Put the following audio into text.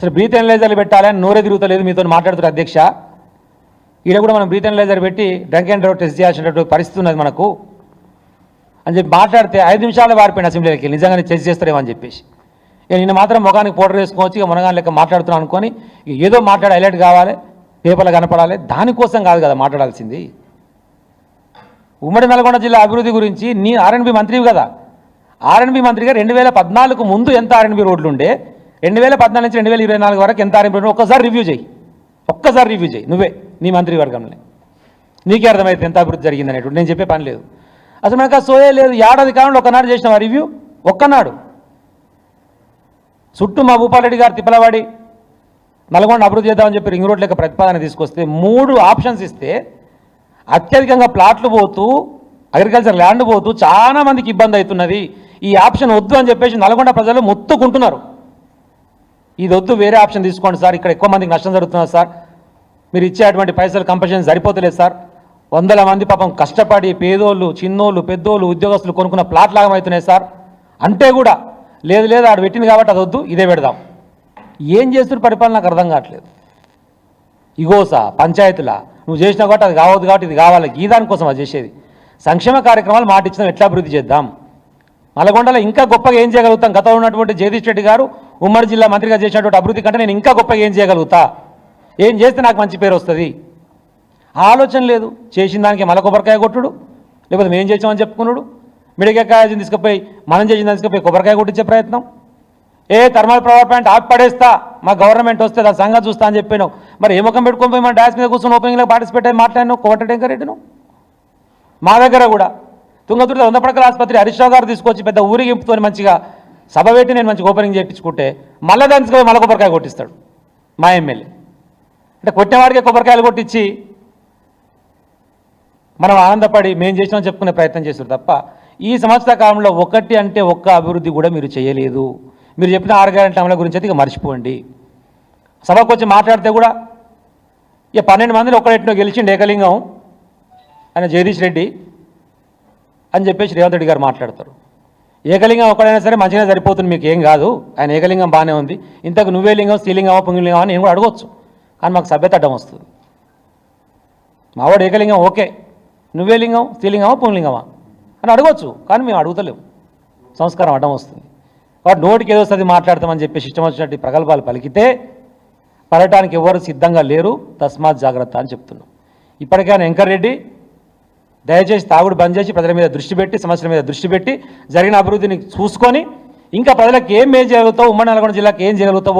అసలు బ్రీత్ ఎనలైజర్లు పెట్టాలని నోరే తిరుగుతలేదు మీతో మాట్లాడుతున్నారు అధ్యక్ష. ఈడ కూడా మనం బ్రీత్ ఎనలైజర్ పెట్టి డ్రంక్ అండ్ డ్రైవ్ టెస్ట్ చేయాల్సినటువంటి పరిస్థితి ఉన్నది మనకు. అని చెప్పి మాట్లాడితే ఐదు నిమిషాలు పారిపోయిన అసెంబ్లీకి నిజంగానే చెక్ చేస్తారేమని చెప్పేసి. ఇక నిన్న మాత్రం ముఖానికి పౌడర్ వేసుకోవచ్చు ఇక మునగాని లెక్క మాట్లాడుతున్నాను అనుకొని ఏదో మాట్లాడి హైలైట్ కావాలి పేపర్లు కనపడాలి దానికోసం కాదు కదా మాట్లాడాల్సింది. ఉమ్మడి నల్గొండ జిల్లా అభివృద్ధి గురించి నీ ఆర్ఎన్బి మంత్రివి కదా. ఆర్ఎన్బి మంత్రిగా రెండు వేల పద్నాలుగు ముందు ఎంత ఆర్ఎన్బి రోడ్లు ఉండే రెండు వేల పద్నాలుగు నుంచి రెండు వేల ఇరవై నాలుగు వరకు ఎంత ఆర్ఎన్బి ఒక్కసారి రివ్యూ చేయి. ఒక్కసారి రివ్యూ చేయి. నువ్వే నీ మంత్రివర్గంలో నీకే అర్థమైతే ఎంత అభివృద్ధి జరిగింది అనేటువంటి. నేను చెప్పే పని లేదు. అసలు మనకు ఆ సోయే లేదు. ఏడాది కాలంలో ఒకనాడు చేసిన రివ్యూ ఒక్కనాడు. చుట్టూ మా భూపాలరెడ్డి గారు తిప్పలవాడి నల్గొండ అభివృద్ధి చేద్దామని చెప్పి రింగ్ రోడ్ లెక్క ప్రతిపాదన తీసుకొస్తే మూడు ఆప్షన్స్ ఇస్తే అత్యధికంగా ప్లాట్లు పోతూ అగ్రికల్చర్ ల్యాండ్ పోతూ చాలా మందికి ఇబ్బంది అవుతున్నది. ఈ ఆప్షన్ వద్దు అని చెప్పేసి నల్గొండ ప్రజలు మొత్తుకుంటున్నారు. ఇది వద్దు వేరే ఆప్షన్ తీసుకోండి సార్. ఇక్కడ ఎక్కువ మందికి నష్టం జరుగుతున్నది సార్. మీరు ఇచ్చేటువంటి పైసలు కంపల్సరీ సరిపోతలేదు సార్. వందల మంది పాపం కష్టపడి పేదోళ్ళు చిన్నోళ్ళు పెద్దోళ్ళు ఉద్యోగస్తులు కొనుక్కున్న ప్లాట్ లాగా అవుతున్నాయి సార్. అంటే కూడా లేదు లేదు ఆడు పెట్టింది కాబట్టి అది వద్దు ఇదే పెడదాం. ఏం చేస్తున్న పరిపాలన నాకు అర్థం కావట్లేదు. ఇగోసా పంచాయతీలా. నువ్వు చేసినా కాబట్టి అది కావద్దు కాబట్టి ఇది కావాలి. ఈ దానికోసం అది చేసేది. సంక్షేమ కార్యక్రమాలు మాట ఇచ్చినాం ఎట్లా అభివృద్ధి చేద్దాం? నల్గొండలో ఇంకా గొప్పగా ఏం చేయగలుగుతాం? గతంలో ఉన్నటువంటి జగదీష్ రెడ్డి గారు ఉమ్మడి జిల్లా మంత్రిగా చేసినటువంటి అభివృద్ధి కంటే నేను ఇంకా గొప్పగా ఏం చేయగలుగుతా? ఏం చేస్తే నాకు మంచి పేరు వస్తుంది? ఆలోచన లేదు. చేసిన దానికి మల కొబ్బరికాయ కొట్టుడు లేకపోతే మేము చేసామని చెప్పుకున్నాడు మిడికాయ తీసుకుపోయి మనం చేసిన దాన్ని తీసుకుపోయి కొబ్బరికాయ కొట్టించే ప్రయత్నం. ఏ థర్మల్ పవర్ ప్లాంట్ ఆపి పడేస్తా మా గవర్నమెంట్ వస్తే దాని సంగతి చూస్తా అని చెప్పాను. మరి ఏ ముఖం పెట్టుకొని పోయి మన డాన్స్ మీద కూర్చొని ఓపెనింగ్లో పార్టిసిపేట్ అయ్యి మాట్లాడినావు? కోటటెంకరెడ్డిను మా దగ్గర కూడా. తుంగతుర్తి వంద పడకల ఆసుపత్రి హరీష్ గారు తీసుకొచ్చి పెద్ద ఊరిగింపుతో మంచిగా సభ పెట్టి నేను మంచి ఓపెనింగ్ చేయించుకుంటే మళ్ళీ దానికి మళ్ళీ కొబ్బరికాయ కొట్టిస్తాడు. మా ఎమ్మెల్యే. అంటే కొట్టినవాడికే కొబ్బరికాయలు కొట్టించి మనం ఆనందపడి మేము చేసినాం చెప్పుకునే ప్రయత్నం చేస్తారు తప్ప ఈ సంవత్సర కాలంలో ఒకటి అంటే ఒక్క అభివృద్ధి కూడా మీరు చేయలేదు. మీరు చెప్పిన ఆరు గ్యారెంటీ అమల గురించి అయితే ఇక మర్చిపోండి. సభకు వచ్చి మాట్లాడితే కూడా ఇక పన్నెండు మందిని ఒక్కడెట్టినో గెలిచిండు ఏకలింగం ఆయన జగదీష్ రెడ్డి అని చెప్పేసి రేవంత్ రెడ్డి గారు మాట్లాడతారు. ఏకలింగం ఒకడైనా సరే మంచిగా సరిపోతుంది మీకు ఏం కాదు. ఆయన ఏకలింగం బాగానే ఉంది. ఇంతకు నువ్వే లింగం స్త్రీలింగమా పుంగిలింగమా అని నేను కూడా అడగవచ్చు కానీ మాకు సభ్యత అడ్డం వస్తుంది. మావాడు ఏకలింగం ఓకే. నువ్వే లింగం స్త్రీలింగమా పుంలింగమా అని అడగవచ్చు కానీ మేము అడుగుతలేము సంస్కారం అడ్డం వస్తుంది. వాడు నోటికి ఏదో వస్తుంది మాట్లాడతామని చెప్పేసి ఇష్టం వచ్చినట్టు ప్రకల్పాలు ప్రగల్భాలు పలికితే పడటానికి ఎవరు సిద్ధంగా లేరు. తస్మాత్ జాగ్రత్త అని చెప్తున్నాం. ఇప్పటికైనా వెంకర్ రెడ్డి దయచేసి తాగుడు బంద్ చేసి ప్రజల మీద దృష్టి పెట్టి సమస్యల మీద దృష్టి పెట్టి జరిగిన అభివృద్ధిని చూసుకొని ఇంకా ప్రజలకు ఏం మేలు జరుగుతావు ఉమ్మడి నల్గొండ జిల్లాకు ఏం జరుగుతావో